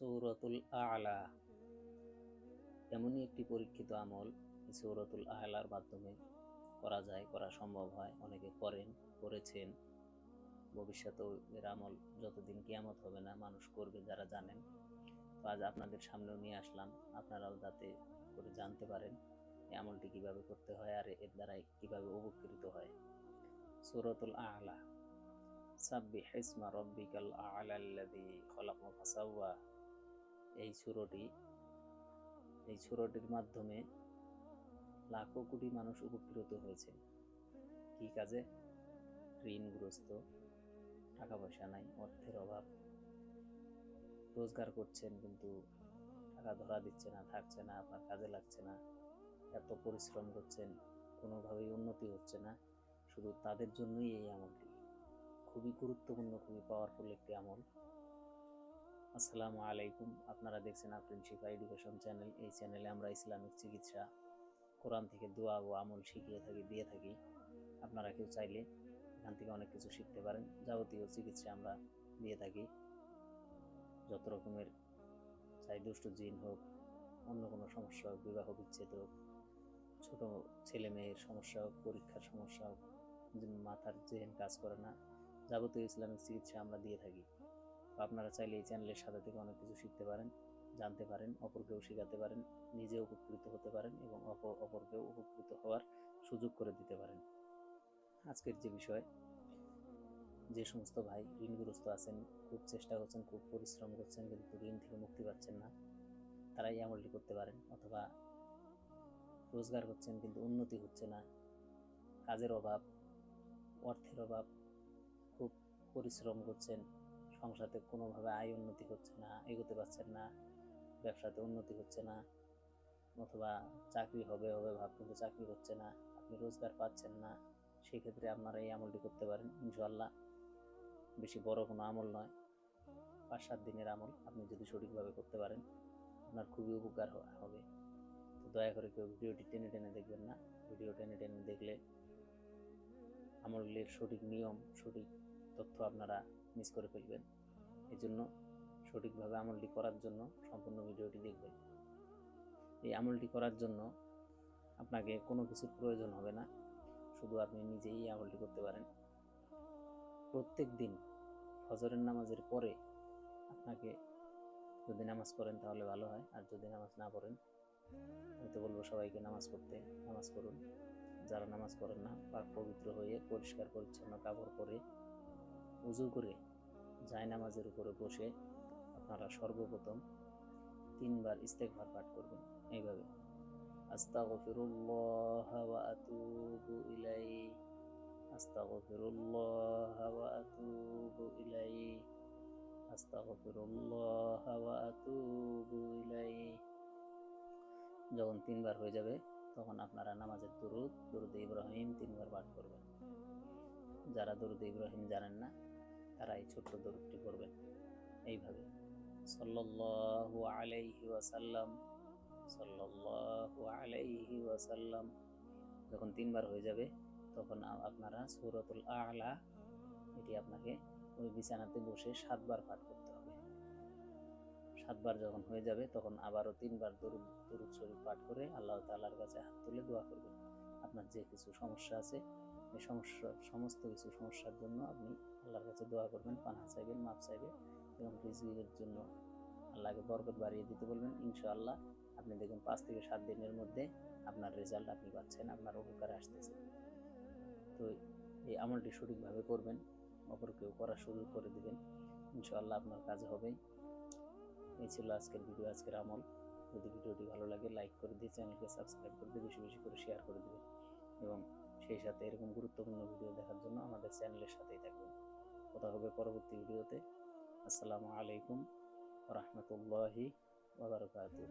সৌরতুল আলা। এমনই একটি পরীক্ষিত আমল সৌরতুল আলার মাধ্যমে করা যায়, করা সম্ভব হয়। অনেকে করেন, করেছেন। ভবিষ্যতেও এর আমল যতদিন কিয়ামত হবে না, মানুষ করবে যারা জানেন। তো আজ আপনাদের সামনেও নিয়ে আসলাম। আপনারাও যাতে করে জানতে পারেন এই আমলটি কীভাবে করতে হয় আর এর দ্বারাই কীভাবে উপকৃত হয়। সূরাতুল আলা সাব্বি ইসমা রব্বিকাল আ'লা আল্লাযী খলাকা ফাসাওয়া। এই সূরাটি, এই সূরাটির মাধ্যমে লাখো কোটি মানুষ উপকৃত হয়েছে। কি কাজে? ঋণগ্রস্ত টাকা পয়সা নাই, অর্থের অভাব। রোজগার করছেন কিন্তু টাকা ধরা দিচ্ছে না, থাকছে না, আপনার কাজে লাগছে না। এত পরিশ্রম করছেন, কোনোভাবেই উন্নতি হচ্ছে না। শুধু তাদের জন্যই এই আমলটি। খুবই গুরুত্বপূর্ণ, খুবই পাওয়ারফুল একটি আমল। আসসালামু আলাইকুম। আপনারা দেখছেন আফরিন শিফা এডুকেশন চ্যানেল এই চ্যানেলে আমরা ইসলামিক চিকিৎসা, কোরআন থেকে দোয়া ও আমল শিখিয়ে থাকি, দিয়ে থাকি। আপনারা কেউ চাইলে এখান থেকে অনেক কিছু শিখতে পারেন। যাবতীয় চিকিৎসা আমরা দিয়ে থাকি। যত রকমের চাই, দুষ্ট জিন হোক, অন্য কোনো সমস্যা হোক, বিবাহ বিচ্ছেদ হোক, ছোটো ছেলে মেয়ের সমস্যা হোক, পরীক্ষার সমস্যা হোক মাথার জেহেন কাজ করে না, যাবতীয় ইসলামিক চিকিৎসা আমরা দিয়ে থাকি। আপনারা চাইলে এই চ্যানেলের সাথে থেকে অনেক কিছু শিখতে পারেন, জানতে পারেন, অপরকেও শেখাতে পারেন নিজে উপকৃত হতে পারেন এবং অপর অপরকেও উপকৃত হওয়ার সুযোগ করে দিতে পারেন। আজকের যে বিষয়, যে সমস্ত ভাই ঋণগ্রস্ত আছেন, খুব চেষ্টা করছেন, খুব পরিশ্রম করছেন, কিন্তু ঋণ থেকে মুক্তি পাচ্ছেন না, তারাই এই আমলটি করতে পারেন অথবা রোজগার করছেন কিন্তু উন্নতি হচ্ছে না, কাজের অভাব, অর্থের অভাব, খুব পরিশ্রম করছেন সংসারে কোনোভাবে আয় উন্নতি হচ্ছে না, এগোতে পারছেন না, ব্যবসাতে উন্নতি হচ্ছে না, অথবা চাকরি হবে হবে ভাব, কিন্তু চাকরি হচ্ছে না, আপনি রোজগার পাচ্ছেন না সেই ক্ষেত্রে আপনারা এই আমলটি করতে পারেন ইনশাল্লাহ বেশি বড় কোনো আমল নয়। পাঁচ, সাত দিনের আমল আপনি যদি সঠিকভাবে করতে পারেন, আপনার খুবই উপকার হবে। তো দয়া করে কেউ ভিডিওটি টেনে টেনে দেখবেন না। ভিডিও টেনে টেনে দেখলে আমলের সঠিক নিয়ম, সঠিক তথ্য আপনারা মিস করে ফেলবেন। এই জন্য সঠিকভাবে আমলটি করার জন্য সম্পূর্ণ ভিডিওটি দেখবেন। এই আমলটি করার জন্য আপনাকে কোনো কিছুর প্রয়োজন হবে না। শুধু আপনি নিজেই এই আমলটি করতে পারেন। প্রত্যেক দিন ফজরের নামাজের পরে আপনাকে যদি নামাজ পড়েন তাহলে ভালো হয়, আর যদি নামাজ না পড়েন, আমি তো বলব সবাইকে নামাজ পড়তে, নামাজ পড়ুন। যারা নামাজ পড়েন না, পাক পবিত্র হয়ে পরিষ্কার পরিচ্ছন্ন কাপড় পরে উজু করে যায় নামাজের উপরে বসে আপনারা সর্বপ্রথম তিনবার ইস্তেগফার পাঠ করবেন এইভাবে। আস্তাগফিরুল্লাহ ওয়া আতুবু ইলাইহি। আস্তাগফিরুল্লাহ ওয়া আতুবু ইলাইহি। আস্তাগফিরুল্লাহ ওয়া আতুবু ইলাইহি। যখন তিনবার হয়ে যাবে, তখন আপনারা নামাজের দুরুদ দুরুদ ইব্রাহিম তিনবার পাঠ করবেন। যারা দুরুদ ইব্রাহিম জানেন না তারা এই ছোট্ট দরুদটি করবেন এইভাবে। সাল্লাল্লাহু আলাইহি ওয়াসাল্লাম, সাল্লাল্লাহু আলাইহি ওয়াসাল্লাম যখন তিনবার হয়ে যাবে, তখন আপনারা সূরাতুল আ'লা, এটি আপনাকে ওই বিছানাতে বসে সাতবার পাঠ করতে হবে। সাতবার যখন হয়ে যাবে, তখন আবারও তিনবার দরুদ দরুদ শরীফ পাঠ করে আল্লাহ তাআলার কাছে হাত তুলে দোয়া করবেন। আপনার যে কিছু সমস্যা আছে, এই সমস্যা, সমস্ত কিছু সমস্যার জন্য আপনি আল্লাহর কাছে দোয়া করবেন পানা চাইবেন মাপ চাইবেন এবং রিজিকের জন্য আল্লাহকে বরকত বাড়িয়ে দিতে বলবেন। ইনশাআল্লাহ আপনি দেখুন পাঁচ থেকে সাত দিনের মধ্যে আপনার রেজাল্ট আপনি পাচ্ছেন, আপনার উপকারে আসতেছে। তো এই আমলটি সঠিকভাবে করবেন অপরকেও করা শুরু করে দেবেন, ইনশাআল্লাহ আপনার কাজ হবেই। এই ছিল আজকের ভিডিও, আজকের আমল। যদি ভিডিওটি ভালো লাগে লাইক করে দিয়ে চ্যানেলকে সাবস্ক্রাইব করে দিয়ে বেশি বেশি করে শেয়ার করে দিবেন। এবং সেই সাথে এরকম গুরুত্বপূর্ণ ভিডিও দেখার জন্য আমাদের চ্যানেলের সাথেই থাকবেন। কথা হবে পরবর্তী ভিডিওতে আসসালামু আলাইকুম রহমতুল্লাহি ওবরকাতুহ